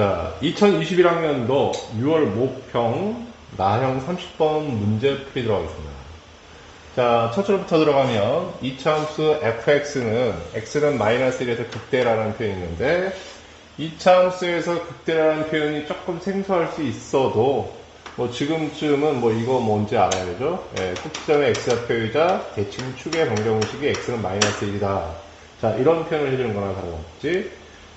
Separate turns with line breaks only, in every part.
자, 2021학년도 6월 모평 나형 30번 문제 풀이 들어가겠습니다. 자, 첫 줄부터 들어가면 이차함수 fx는 x는 마이너스 1에서 극대라는 표현이 있는데 이차함수에서 극대라는 표현이 조금 생소할 수 있어도 뭐 지금쯤은 뭐 이거 뭔지 알아야 되죠? 예, 꼭지점의 x가 표이자 대칭 축의 방정식이 x는 마이너스 1이다. 자, 이런 표현을 해주는 거나 다름없지.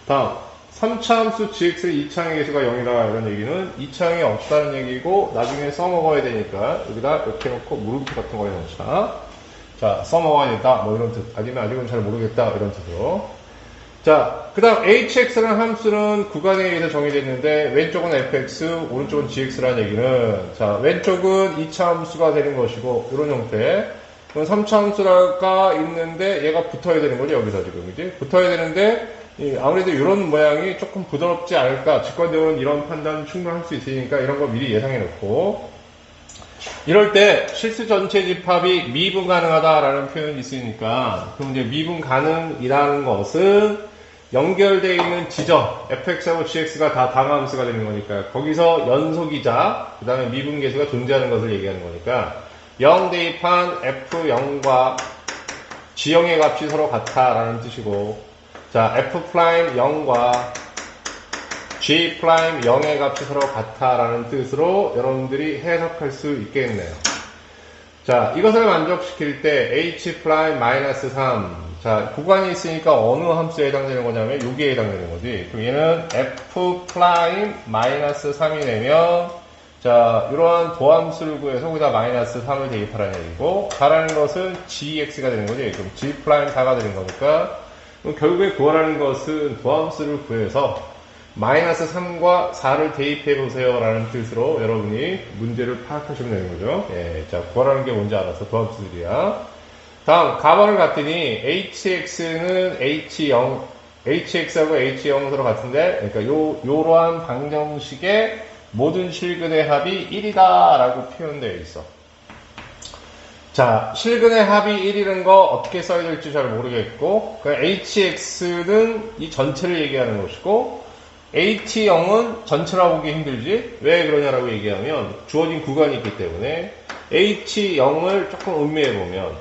다음, 3차함수 gx의 2차항의 개수가 0이다 이런 얘기는 2차항이 없다는 얘기고 나중에 써먹어야 되니까 여기다 이렇게 놓고 물음표 같은 거 해놓자. 자 써먹어야 된다 뭐 이런 뜻. 아니면 아직은 잘 모르겠다 이런 뜻으로. 자그 다음 hx라는 함수는 구간에 의해서 정의됐는데 왼쪽은 fx 오른쪽은 gx라는 얘기는. 자 왼쪽은 2차 함수가 되는 것이고 이런 형태. 그럼 3차 함수가 있는데 얘가 붙어야 되는 거죠 여기서 지금. 이제 붙어야 되는데 이 아무래도 이런 모양이 조금 부드럽지 않을까. 직관적으로는 이런 판단 충분할 수 있으니까 이런 거 미리 예상해 놓고. 이럴 때 실수 전체 집합이 미분 가능하다라는 표현이 있으니까 그럼 이제 미분 가능이라는 것은 연결되어 있는 지점 fx하고 gx가 다 당함수가 되는 거니까 거기서 연속이자 그 다음에 미분 계수가 존재하는 것을 얘기하는 거니까 0 대입한 f0과 g0의 값이 서로 같다라는 뜻이고 자, f 프라임 0과 g 프라임 0의 값이 서로 같다라는 뜻으로 여러분들이 해석할 수 있겠네요. 자, 이것을 만족시킬 때 h 프라임 마이너스 3. 자, 구간이 있으니까 어느 함수에 해당되는 거냐면 여기에 해당되는 거지. 그럼 얘는 f 프라임 마이너스 3이 되면 자, 이러한 도함수를 구해서 거기다 마이너스 3을 대입하라는 얘기고, 가라는 것은 gx가 되는 거지. 그럼 g 프라임 4가 되는 거니까, 결국에 구하라는 것은 도함수를 구해서 마이너스 3과 4를 대입해 보세요 라는 뜻으로 여러분이 문제를 파악하시면 되는 거죠. 예, 자, 구하라는 게 뭔지 알아서 도함수들이야. 다음, 가번을 갔더니 hx는 h0, hx하고 h0 서로 같은데, 그러니까 요, 요러한 방정식의 모든 실근의 합이 1이다 라고 표현되어 있어. 자, 실근의 합이 1이라는 거 어떻게 써야 될지 잘 모르겠고, 그 hx는 이 전체를 얘기하는 것이고, h0은 전체라고 보기 힘들지? 왜 그러냐라고 얘기하면, 주어진 구간이 있기 때문에, h0을 조금 음미해 보면,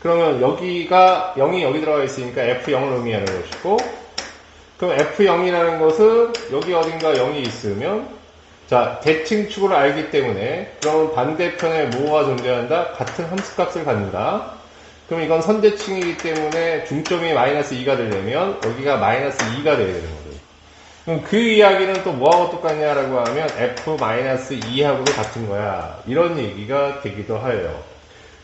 그러면 여기가 0이 여기 들어가 있으니까 f0을 의미하는 것이고, 그럼 f0이라는 것은 여기 어딘가 0이 있으면, 자, 대칭축을 알기 때문에 그럼 반대편에 뭐가 존재한다? 같은 함수값을 갖는다. 그럼 이건 선대칭이기 때문에 중점이 마이너스 2가 되려면 여기가 마이너스 2가 돼야 되는 거죠. 그럼 그 이야기는 또 뭐하고 똑같냐라고 하면 f 마이너스 2하고도 같은 거야. 이런 얘기가 되기도 해요.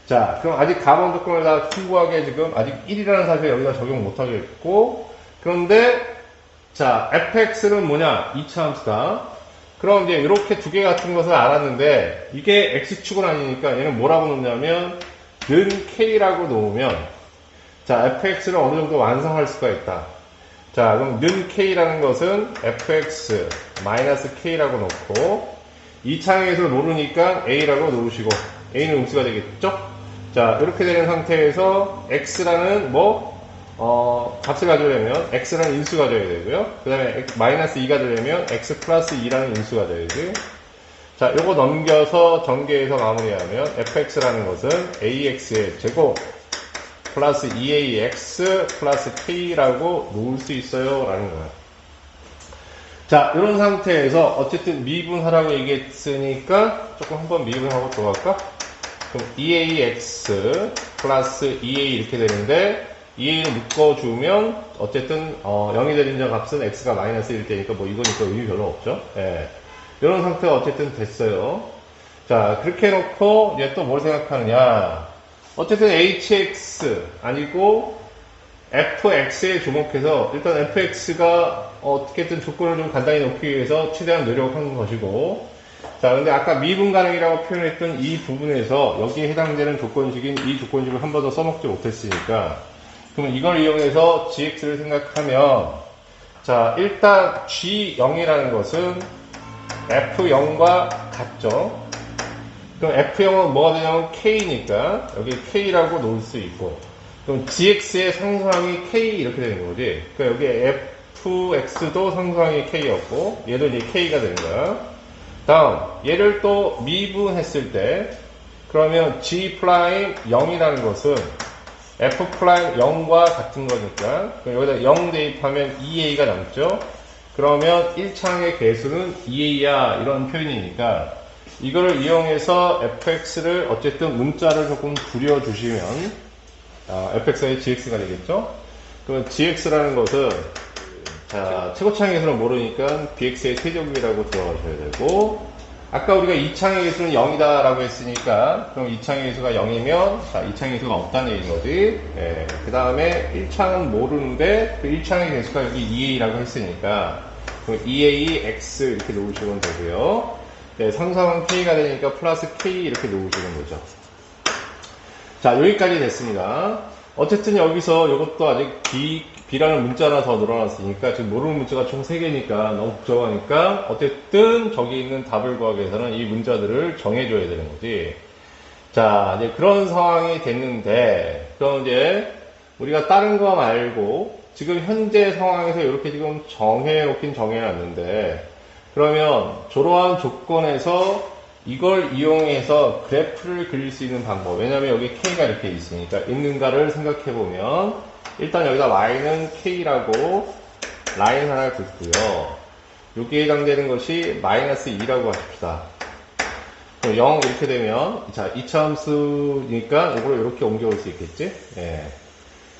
자, 그럼 아직 가번 조건을 다 풍부하게 지금 아직 1이라는 사실 여기다 적용 못 하겠고 그런데 자, fx는 뭐냐? 2차 함수다. 그럼 이제 이렇게 두 개 같은 것을 알았는데 이게 x축은 아니니까 얘는 뭐라고 놓냐면 는 k라고 놓으면 자 fx를 어느 정도 완성할 수가 있다. 자 그럼 는 k라는 것은 fx 마이너스 k라고 놓고 이 창에서 모르니까 a라고 놓으시고 a는 음수가 되겠죠? 자 이렇게 되는 상태에서 x라는 뭐 어, 값을 가져오려면 x라는 인수 가 져야 되고요. 그 다음에 마이너스 2가 되려면 x 플러스 2라는 인수가 돼야지. 자, 요거 넘겨서 전개해서 마무리하면 fx라는 것은 ax의 제곱 플러스 2ax 플러스 k라고 놓을 수 있어요. 라는 거야. 자, 이런 상태에서 어쨌든 미분하라고 얘기했으니까 조금 한번 미분하고 들어갈까? 그럼 2ax 플러스 2a 이렇게 되는데 2a를 묶어주면 어쨌든 어, 0이 되는 값은 x가 마이너스 1일 때니까 뭐 이거니까 의미 별로 없죠. 예. 이런 상태가 어쨌든 됐어요. 자 그렇게 해놓고 이제 또뭘 생각하느냐 어쨌든 hx 아니고 fx에 주목해서 일단 fx가 어떻게든 조건을 좀 간단히 놓기 위해서 최대한 노력한 것이고 자 근데 아까 미분 가능이라고 표현했던 이 부분에서 여기에 해당되는 조건식인 이 조건식을 한 번 더 써먹지 못했으니까 그러면 이걸 이용해서 gx를 생각하면 자 일단 g0이라는 것은 f0과 같죠. 그럼 f0은 뭐가 되냐면 k니까 여기 k라고 놓을 수 있고 그럼 gx의 상수항이 k 이렇게 되는 거지. 그러니까 여기 fx도 상수항이 k였고 얘도 이제 k가 되는 거야. 다음 얘를 또 미분했을 때 그러면 g 프라임 0이라는 것은 f 프라임 0과 같은 거니까 여기다 0 대입하면 2a가 남죠. 그러면 1창의 개수는 2a야 이런 표현이니까 이거를 이용해서 fx를 어쨌든 문자를 조금 부려주시면 아, fx의 gx가 되겠죠. 그러면 gx라는 것은 자 최고창의 개수는 모르니까 bx의 세제곱이라고 들어가셔야 되고 아까 우리가 2창의 개수는 0이다 라고 했으니까 그럼 2창의 개수가 0이면 자 2창의 개수가 없다는 얘기인 거지. 그 다음에 1창은 모르는데 그 1창의 개수가 여기 2a라고 했으니까 그럼 2a x 이렇게 놓으시면 되고요. 네, 상상은 k가 되니까 플러스 k 이렇게 놓으시는 거죠. 자 여기까지 됐습니다. 어쨌든 여기서 이것도 아직 b, b라는 문자나 더 늘어났으니까 지금 모르는 문자가 총 3개니까 너무 복잡하니까 어쨌든 저기 있는 답을 구하기 위해서는 이 문자들을 정해줘야 되는 거지. 자, 이제 그런 상황이 됐는데, 그럼 이제 우리가 다른 거 말고 지금 현재 상황에서 이렇게 지금 정해놓긴 정해놨는데, 그러면 저러한 조건에서 이걸 이용해서 그래프를 그릴 수 있는 방법. 왜냐면 여기 K가 이렇게 있으니까 있는가를 생각해 보면 일단 여기다 Y는 K라고 라인 하나 긋고요. 여기에 해당되는 것이 마이너스 2라고 하십시다. 그럼 0 이렇게 되면 자 이차함수니까 이걸 이렇게 옮겨올 수 있겠지? 예.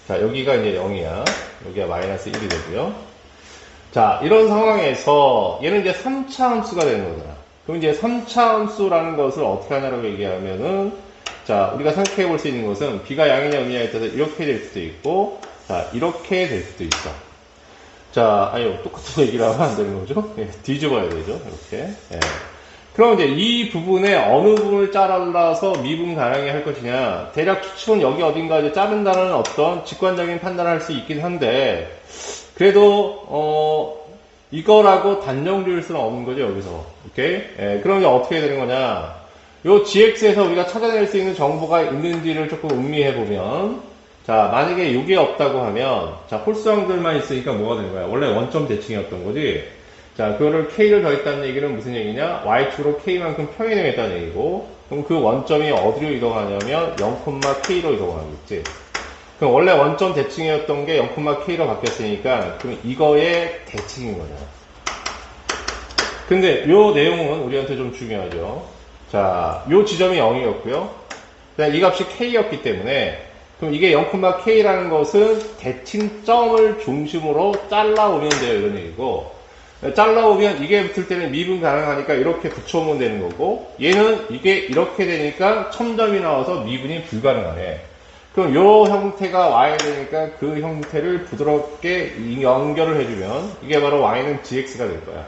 자 여기가 이제 0이야. 여기가 마이너스 1이 되고요. 자 이런 상황에서 얘는 이제 3차 함수가 되는 거잖아. 그럼 이제 3차 함수라는 것을 어떻게 하냐라고 얘기하면은, 자, 우리가 생각해 볼 수 있는 것은 b가 양이냐 음이냐에 따라서 이렇게 될 수도 있고, 자, 이렇게 될 수도 있어. 자, 아니요, 똑같은 얘기를 하면 안 되는 거죠? 예, 뒤집어야 되죠, 이렇게. 예. 그럼 이제 이 부분에 어느 부분을 잘라서 미분 가능하게 할 것이냐, 대략 추측은 여기 어딘가 이제 자른다는 어떤 직관적인 판단을 할 수 있긴 한데, 그래도, 어, 이거라고 단정 지을 수는 없는 거죠, 여기서. 오케이? 예, 그럼 이제 어떻게 되는 거냐. 요 GX에서 우리가 찾아낼 수 있는 정보가 있는지를 조금 음미해 보면, 자, 만약에 이게 없다고 하면, 자, 홀수항들만 있으니까 뭐가 되는 거야? 원래 원점 대칭이었던 거지? 자, 그거를 K를 더했다는 얘기는 무슨 얘기냐? Y축으로 K만큼 평행했다는 얘기고, 그럼 그 원점이 어디로 이동하냐면, 0,K로 이동하겠지. 그럼 원래 원점 대칭이었던 게 0,K로 바뀌었으니까 그럼 이거의 대칭인 거죠. 근데 요 내용은 우리한테 좀 중요하죠. 자, 요 지점이 0이었고요. 이 값이 K였기 때문에 그럼 이게 0,K라는 것은 대칭점을 중심으로 잘라오면 돼요. 이런 얘기고 잘라오면 이게 붙을 때는 미분 가능하니까 이렇게 붙여오면 되는 거고 얘는 이게 이렇게 되니까 첨점이 나와서 미분이 불가능하네. 그럼 요 형태가 와야 되니까 그 형태를 부드럽게 연결을 해주면 이게 바로 y는 gx가 될 거야.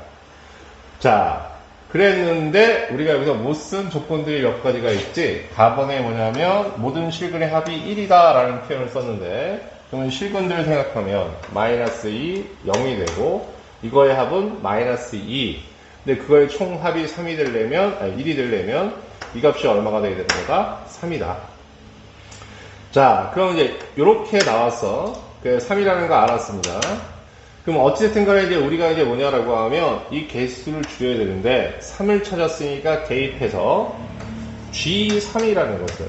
자, 그랬는데 우리가 여기서 못 쓴 조건들이 몇 가지가 있지. 4번에 뭐냐면 모든 실근의 합이 1이다 라는 표현을 썼는데 그러면 실근들을 생각하면 마이너스 2, 0이 되고 이거의 합은 마이너스 2 근데 그거의 총 합이 3이 되려면 아니 1이 되려면 이 값이 얼마가 되게 되는 거다? 3이다. 자, 그럼 이제 이렇게 나왔어. 그 3이라는 거 알았습니다. 그럼 어찌됐든 간에 이제 우리가 이제 뭐냐라고 하면 이 개수를 줄여야 되는데 3을 찾았으니까 대입해서 G3이라는 것은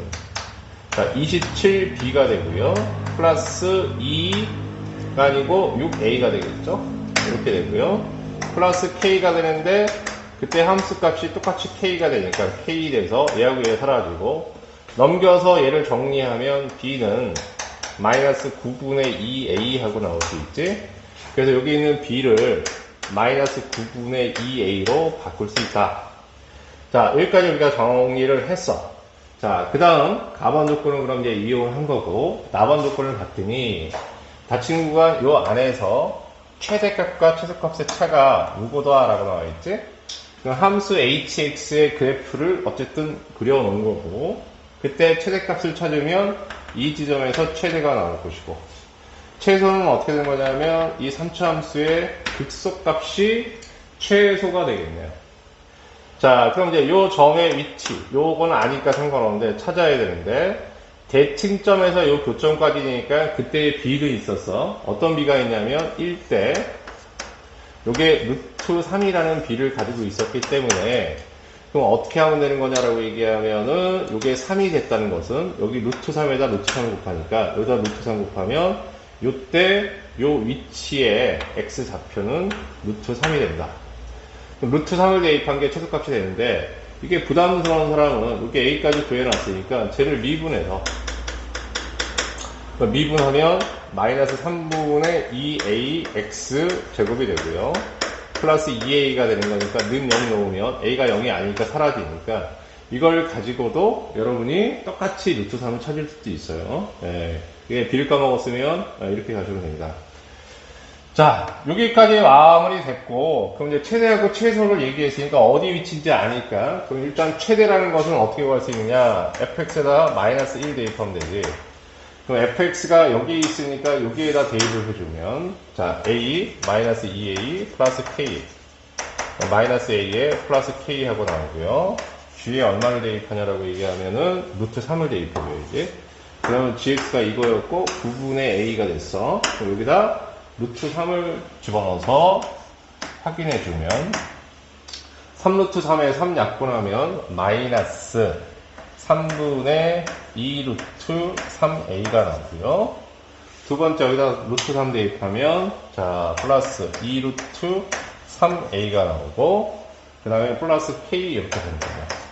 자, 27B가 되고요. 플러스 2가 아니고 6A가 되겠죠. 이렇게 되고요. 플러스 K가 되는데 그때 함수 값이 똑같이 K가 되니까 K 돼서 얘하고 얘 사라지고 넘겨서 얘를 정리하면 b는 마이너스 9분의 2a 하고 나올 수 있지. 그래서 여기 있는 b를 마이너스 9분의 2a로 바꿀 수 있다. 자, 여기까지 우리가 정리를 했어. 자, 그 다음 가번 조건을 그럼 이제 이용을 한 거고 나번 조건을 봤더니 구간 요 안에서 최대값과 최소값의 차가 누구다 라고 나와 있지? 그 함수 hx의 그래프를 어쨌든 그려놓은 거고 그때 최대값을 찾으면 이 지점에서 최대가 나올 것이고 최소는 어떻게 된 거냐면 이 3차 함수의 극소값이 최소가 되겠네요. 자, 그럼 이제 요 점의 위치, 요거는 아니까 상관없는데 찾아야 되는데 대칭점에서 요 교점까지니까 그때의 비가 있었어. 어떤 비가 있냐면 1대 요게 루트 3이라는 비를 가지고 있었기 때문에 그럼 어떻게 하면 되는 거냐라고 얘기하면은 요게 3이 됐다는 것은 여기 루트 3에다 루트 3을 곱하니까 여기다 루트 3 곱하면 요때 요 위치에 x 좌표는 루트 3이 된다. 루트 3을 대입한 게 최소값이 되는데 이게 부담스러운 사람은 이렇게 a까지 구해놨으니까 쟤를 미분해서 미분하면 마이너스 3분의 2ax 제곱이 되고요. 플러스 2a가 되는 거니까 는 0 넣으면 a가 0이 아니니까 사라지니까 이걸 가지고도 여러분이 똑같이 루트 3을 찾을 수도 있어요. 예. 이게 비를 까먹었으면 이렇게 가시면 됩니다. 자, 여기까지 마무리 됐고, 그럼 이제 최대하고 최소를 얘기했으니까 어디 위치인지 아니까, 그럼 일단 최대라는 것은 어떻게 구할 수 있느냐? fx에다 마이너스 1 대입하면 되지. 그럼 fx가 여기 있으니까 여기에다 대입을 해주면, 자, a 마이너스 2a 플러스 k. 마이너스 a에 플러스 k 하고 나오고요. g에 얼마를 대입하냐라고 얘기하면은 루트 3을 대입해줘야지. 그러면 gx가 이거였고 9분의 a가 됐어. 여기다 루트 3을 집어넣어서 확인해 주면 3루트 3에 3 약분하면 마이너스 3분의 2루트 3a가 나오고요. 두 번째 여기다 루트 3 대입하면 자 플러스 2루트 3a가 나오고 그 다음에 플러스 k 이렇게 되는 거예요.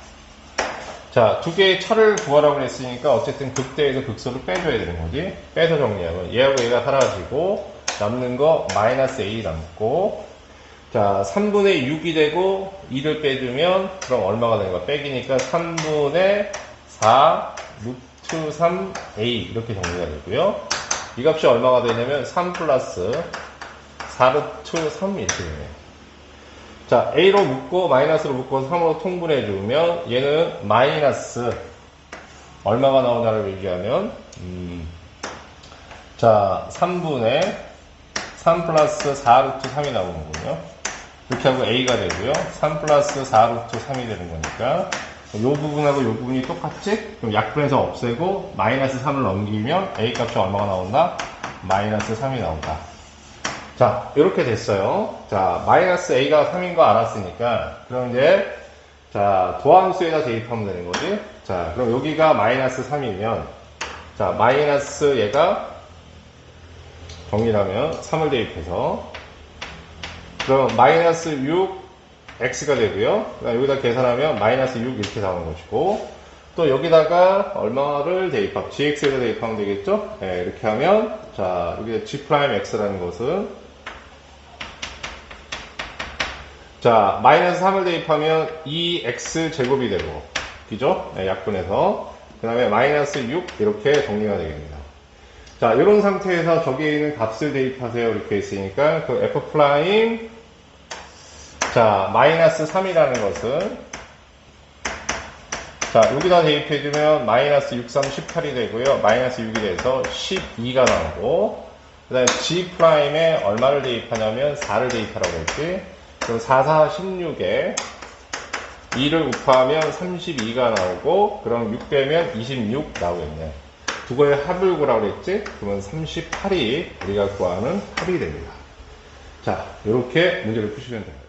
자, 두 개의 차를 구하라고 했으니까 어쨌든 극대에서 극소를 빼줘야 되는 거지. 빼서 정리하면 얘하고 얘가 사라지고 남는 거 마이너스 a 남고 자 3분의 6이 되고 2를 빼주면 그럼 얼마가 되는 거야? 빼기니까 3분의 4 루트 3a 이렇게 정리가 되고요. 이 값이 얼마가 되냐면 3 플러스 4 루트 3 이렇게 되네요. 자, A로 묶고 마이너스로 묶어서 3으로 통분해 주면 얘는 마이너스 얼마가 나오냐를 얘기하면 음, 자, 3분의 3 플러스 4 루트 3이 나오는군요. 이렇게 하고 A가 되고요. 3 플러스 4 루트 3이 되는 거니까 이 부분하고 이 부분이 똑같지? 그럼 약분해서 없애고 마이너스 3을 넘기면 A 값이 얼마가 나온다? 마이너스 3이 나온다. 자, 이렇게 됐어요. 자, 마이너스 a가 3인 거 알았으니까, 그럼 이제, 자, 도함수에다 대입하면 되는 거지. 자, 그럼 여기가 마이너스 3이면, 자, 마이너스 얘가, 정리하면 3을 대입해서, 그럼 마이너스 6, x가 되고요. 여기다 계산하면 마이너스 6 이렇게 나오는 것이고, 또 여기다가 얼마를 대입하면, gx에다 대입하면 되겠죠? 네, 이렇게 하면, 자, 여기 g'x라는 것은, 자, 마이너스 3을 대입하면 2x 제곱이 되고, 그죠? 네, 약분해서. 그 다음에 마이너스 6 이렇게 정리가 되겠습니다. 자, 이런 상태에서 저기에 있는 값을 대입하세요. 이렇게 있으니까 그 f 프라임 자, 마이너스 3이라는 것은 자, 여기다 대입해주면 마이너스 6, 3, 18이 되고요. 마이너스 6이 돼서 12가 나오고 그 다음에 g 프라임에 얼마를 대입하냐면 4를 대입하라고 했지. 그럼 4, 4, 16에 2를 곱하면 32가 나오고 그럼 6 빼면 26 나오겠네. 두 개의 합을 구라고 그랬지? 그러면 38이 우리가 구하는 합이 됩니다. 자, 이렇게 문제를 푸시면 됩니다.